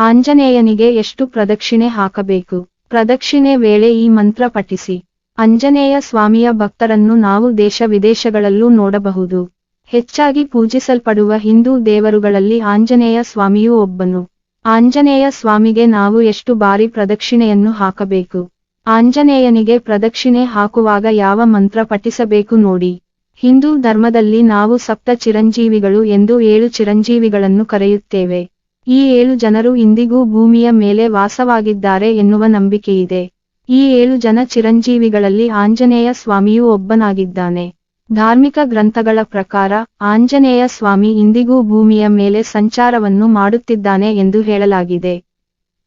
ಆಂಜನೇಯನಿಗೆ ಎಷ್ಟು ಪ್ರದಕ್ಷಿಣೆ ಹಾಕಬೇಕು? ಪ್ರದಕ್ಷಿಣೆ ವೇಳೆ ಈ ಮಂತ್ರ ಪಠಿಸಿ. ಆಂಜನೇಯ ಸ್ವಾಮಿಯ ಭಕ್ತರನ್ನು ನಾವು ದೇಶ ವಿದೇಶಗಳಲ್ಲೂ ನೋಡಬಹುದು. ಹೆಚ್ಚಾಗಿ ಪೂಜಿಸಲ್ಪಡುವ ಹಿಂದೂ ದೇವರುಗಳಲ್ಲಿ ಆಂಜನೇಯ ಸ್ವಾಮಿಯೂ ಒಬ್ಬನು. ಆಂಜನೇಯ ಸ್ವಾಮಿಗೆ ನಾವು ಎಷ್ಟು ಬಾರಿ ಪ್ರದಕ್ಷಿಣೆಯನ್ನು ಹಾಕಬೇಕು? ಆಂಜನೇಯನಿಗೆ ಪ್ರದಕ್ಷಿಣೆ ಹಾಕುವಾಗ ಯಾವ ಮಂತ್ರ ಪಠಿಸಬೇಕು ನೋಡಿ. ಹಿಂದೂ ಧರ್ಮದಲ್ಲಿ ನಾವು ಸಪ್ತ ಚಿರಂಜೀವಿಗಳು ಎಂದು ಏಳು ಚಿರಂಜೀವಿಗಳನ್ನು ಕರೆಯುತ್ತೇವೆ. ಈ ಏಳು ಜನರು ಇಂದಿಗೂ ಭೂಮಿಯ ಮೇಲೆ ವಾಸವಾಗಿದ್ದಾರೆ ಎನ್ನುವ ನಂಬಿಕೆಯಿದೆ. ಈ ಏಳು ಜನ ಚಿರಂಜೀವಿಗಳಲ್ಲಿ ಆಂಜನೇಯ ಸ್ವಾಮಿಯೂ ಒಬ್ಬನಾಗಿದ್ದಾನೆ. ಧಾರ್ಮಿಕ ಗ್ರಂಥಗಳ ಪ್ರಕಾರ, ಆಂಜನೇಯ ಸ್ವಾಮಿ ಇಂದಿಗೂ ಭೂಮಿಯ ಮೇಲೆ ಸಂಚಾರವನ್ನು ಮಾಡುತ್ತಿದ್ದಾನೆ ಎಂದು ಹೇಳಲಾಗಿದೆ.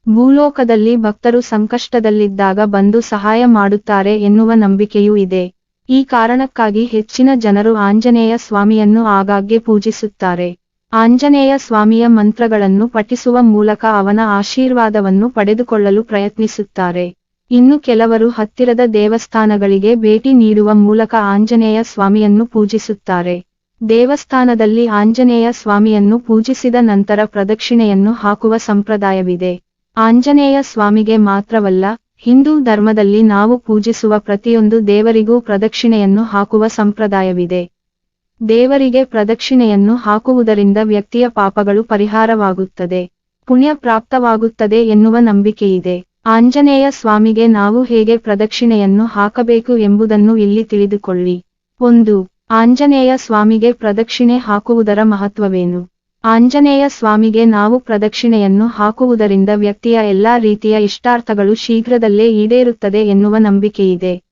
ಭೂಲೋಕದಲ್ಲಿ ಭಕ್ತರು ಸಂಕಷ್ಟದಲ್ಲಿದ್ದಾಗ ಬಂದು ಸಹಾಯ ಮಾಡುತ್ತಾರೆ ಎನ್ನುವ ನಂಬಿಕೆಯೂ ಇದೆ. ಈ ಕಾರಣಕ್ಕಾಗಿ ಹೆಚ್ಚಿನ ಜನರು ಆಂಜನೇಯ ಸ್ವಾಮಿಯನ್ನು ಆಗಾಗ್ಗೆ ಪೂಜಿಸುತ್ತಾರೆ. ಆಂಜನೇಯ ಸ್ವಾಮಿಯ ಮಂತ್ರಗಳನ್ನು ಪಠಿಸುವ ಮೂಲಕ ಅವನ ಆಶೀರ್ವಾದವನ್ನು ಪಡೆದುಕೊಳ್ಳಲು ಪ್ರಯತ್ನಿಸುತ್ತಾರೆ. ಇನ್ನು ಕೆಲವರು ಹತ್ತಿರದ ದೇವಸ್ಥಾನಗಳಿಗೆ ಭೇಟಿ ನೀಡುವ ಮೂಲಕ ಆಂಜನೇಯ ಸ್ವಾಮಿಯನ್ನು ಪೂಜಿಸುತ್ತಾರೆ. ದೇವಸ್ಥಾನದಲ್ಲಿ ಆಂಜನೇಯ ಸ್ವಾಮಿಯನ್ನು ಪೂಜಿಸಿದ ನಂತರ ಪ್ರದಕ್ಷಿಣೆಯನ್ನು ಹಾಕುವ ಸಂಪ್ರದಾಯವಿದೆ. ಆಂಜನೇಯ ಸ್ವಾಮಿಗೆ ಮಾತ್ರವಲ್ಲ, ಹಿಂದೂ ಧರ್ಮದಲ್ಲಿ ನಾವು ಪೂಜಿಸುವ ಪ್ರತಿಯೊಂದು ದೇವರಿಗೂ ಪ್ರದಕ್ಷಿಣೆಯನ್ನು ಹಾಕುವ ಸಂಪ್ರದಾಯವಿದೆ. ದೇವರಿಗೆ ಪ್ರದಕ್ಷಿಣೆಯನ್ನು ಹಾಕುವುದರಿಂದ ವ್ಯಕ್ತಿಯ ಪಾಪಗಳು ಪರಿಹಾರವಾಗುತ್ತದೆ. ಪುಣ್ಯ ಪ್ರಾಪ್ತವಾಗುತ್ತದೆ ಎನ್ನುವ ನಂಬಿಕೆಯಿದೆ. ಆಂಜನೇಯ ಸ್ವಾಮಿಗೆ ನಾವು ಹೇಗೆ ಪ್ರದಕ್ಷಿಣೆಯನ್ನು ಹಾಕಬೇಕು ಎಂಬುದನ್ನು ಇಲ್ಲಿ ತಿಳಿದುಕೊಳ್ಳಿ. ಒಂದು, ಆಂಜನೇಯ ಸ್ವಾಮಿಗೆ ಪ್ರದಕ್ಷಿಣೆ ಹಾಕುವುದರ ಮಹತ್ವವೇನು? ಆಂಜನೇಯ ಸ್ವಾಮಿಗೆ ನಾವು ಪ್ರದಕ್ಷಿಣೆಯನ್ನು ಹಾಕುವುದರಿಂದ ವ್ಯಕ್ತಿಯ ಎಲ್ಲಾ ರೀತಿಯ ಇಷ್ಟಾರ್ಥಗಳು ಶೀಘ್ರದಲ್ಲೇ ಈಡೇರುತ್ತದೆ ಎನ್ನುವ ನಂಬಿಕೆಯಿದೆ.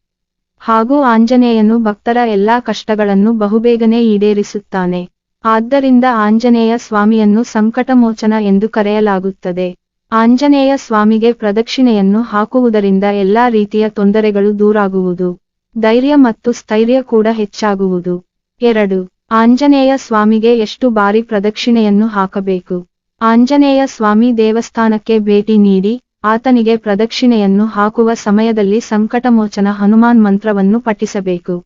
ಹಾಗೂ ಆಂಜನೇಯನು ಭಕ್ತರ ಎಲ್ಲಾ ಕಷ್ಟಗಳನ್ನು ಬಹುಬೇಗನೆ ಈಡೇರಿಸುತ್ತಾನೆ. ಆದ್ದರಿಂದ ಆಂಜನೇಯ ಸ್ವಾಮಿಯನ್ನು ಸಂಕಟಮೋಚನ ಎಂದು ಕರೆಯಲಾಗುತ್ತದೆ. ಆಂಜನೇಯ ಸ್ವಾಮಿಗೆ ಪ್ರದಕ್ಷಿಣೆಯನ್ನು ಹಾಕುವುದರಿಂದ ಎಲ್ಲಾ ರೀತಿಯ ತೊಂದರೆಗಳು ದೂರಾಗುವುದು. ಧೈರ್ಯ ಮತ್ತು ಸ್ಥೈರ್ಯ ಕೂಡ ಹೆಚ್ಚಾಗುವುದು. ಎರಡು, ಆಂಜನೇಯ ಸ್ವಾಮಿಗೆ ಎಷ್ಟು ಬಾರಿ ಪ್ರದಕ್ಷಿಣೆಯನ್ನು ಹಾಕಬೇಕು? ಆಂಜನೇಯ ಸ್ವಾಮಿ ದೇವಸ್ಥಾನಕ್ಕೆ ಭೇಟಿ ನೀಡಿ ಆತನಿಗೆ ಪ್ರದಕ್ಷಿಣೆಯನ್ನು ಹಾಕುವ ಸಮಯದಲ್ಲಿ ಸಂಕಟಮೋಚನ ಹನುಮಾನ್ ಮಂತ್ರವನ್ನು ಪಠಿಸಬೇಕು.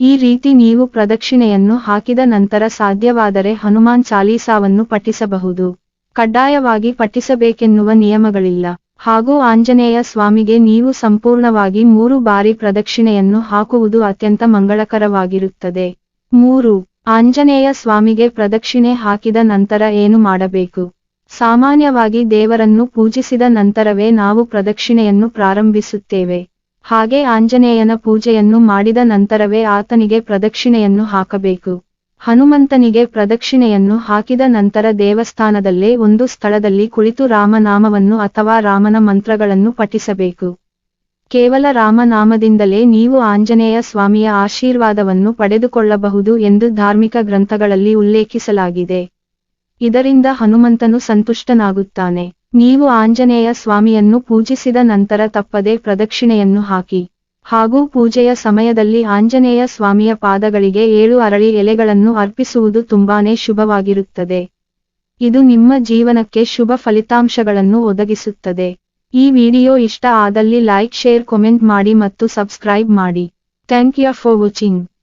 ಈ ರೀತಿ ನೀವು ಪ್ರದಕ್ಷಿಣೆಯನ್ನು ಹಾಕಿದ ನಂತರ ಸಾಧ್ಯವಾದರೆ ಹನುಮಾನ್ ಚಾಲೀಸಾವನ್ನು ಪಠಿಸಬಹುದು. ಕಡ್ಡಾಯವಾಗಿ ಪಠಿಸಬೇಕೆನ್ನುವ ನಿಯಮಗಳಿಲ್ಲ. ಹಾಗೂ ಆಂಜನೇಯ ಸ್ವಾಮಿಗೆ ನೀವು ಸಂಪೂರ್ಣವಾಗಿ ಮೂರು ಬಾರಿ ಪ್ರದಕ್ಷಿಣೆಯನ್ನು ಹಾಕುವುದು ಅತ್ಯಂತ ಮಂಗಳಕರವಾಗಿರುತ್ತದೆ. ಮೂರು. ಆಂಜನೇಯ ಸ್ವಾಮಿಗೆ ಪ್ರದಕ್ಷಿಣೆ ಹಾಕಿದ ನಂತರ ಏನು ಮಾಡಬೇಕು? ಸಾಮಾನ್ಯವಾಗಿ ದೇವರನ್ನು ಪೂಜಿಸಿದ ನಂತರವೇ ನಾವು ಪ್ರದಕ್ಷಿಣೆಯನ್ನು ಪ್ರಾರಂಭಿಸುತ್ತೇವೆ. ಹಾಗೆ ಆಂಜನೇಯನ ಪೂಜೆಯನ್ನು ಮಾಡಿದ ನಂತರವೇ ಆತನಿಗೆ ಪ್ರದಕ್ಷಿಣೆಯನ್ನು ಹಾಕಬೇಕು. ಹನುಮಂತನಿಗೆ ಪ್ರದಕ್ಷಿಣೆಯನ್ನು ಹಾಕಿದ ನಂತರ ದೇವಸ್ಥಾನದಲ್ಲೇ ಒಂದು ಸ್ಥಳದಲ್ಲಿ ಕುಳಿತು ರಾಮನಾಮವನ್ನು ಅಥವಾ ರಾಮನ ಮಂತ್ರಗಳನ್ನು ಪಠಿಸಬೇಕು. ಕೇವಲ ರಾಮನಾಮದಿಂದಲೇ ನೀವು ಆಂಜನೇಯ ಸ್ವಾಮಿಯ ಆಶೀರ್ವಾದವನ್ನು ಪಡೆದುಕೊಳ್ಳಬಹುದು ಎಂದು ಧಾರ್ಮಿಕ ಗ್ರಂಥಗಳಲ್ಲಿ ಉಲ್ಲೇಖಿಸಲಾಗಿದೆ. ಇದರಿಂದ ಹನುಮಂತನು ಸಂತುಷ್ಟನಾಗುತ್ತಾನೆ. ನೀವು ಆಂಜನೇಯ ಸ್ವಾಮಿಯನ್ನು ಪೂಜಿಸಿದ ನಂತರ ತಪ್ಪದೆ ಪ್ರದಕ್ಷಿಣೆಯನ್ನು ಹಾಕಿ. ಹಾಗೂ ಪೂಜೆಯ ಸಮಯದಲ್ಲಿ ಆಂಜನೇಯ ಸ್ವಾಮಿಯ ಪಾದಗಳಿಗೆ ಏಳು ಅರಳಿ ಎಲೆಗಳನ್ನು ಅರ್ಪಿಸುವುದು ತುಂಬಾನೇ ಶುಭವಾಗಿರುತ್ತದೆ. ಇದು ನಿಮ್ಮ ಜೀವನಕ್ಕೆ ಶುಭ ಫಲಿತಾಂಶಗಳನ್ನು ಒದಗಿಸುತ್ತದೆ. ಈ ವಿಡಿಯೋ ಇಷ್ಟ ಆದಲ್ಲಿ ಲೈಕ್, ಶೇರ್, ಕಮೆಂಟ್ ಮಾಡಿ ಮತ್ತು ಸಬ್ಸ್ಕ್ರೈಬ್ ಮಾಡಿ. Thank you for watching.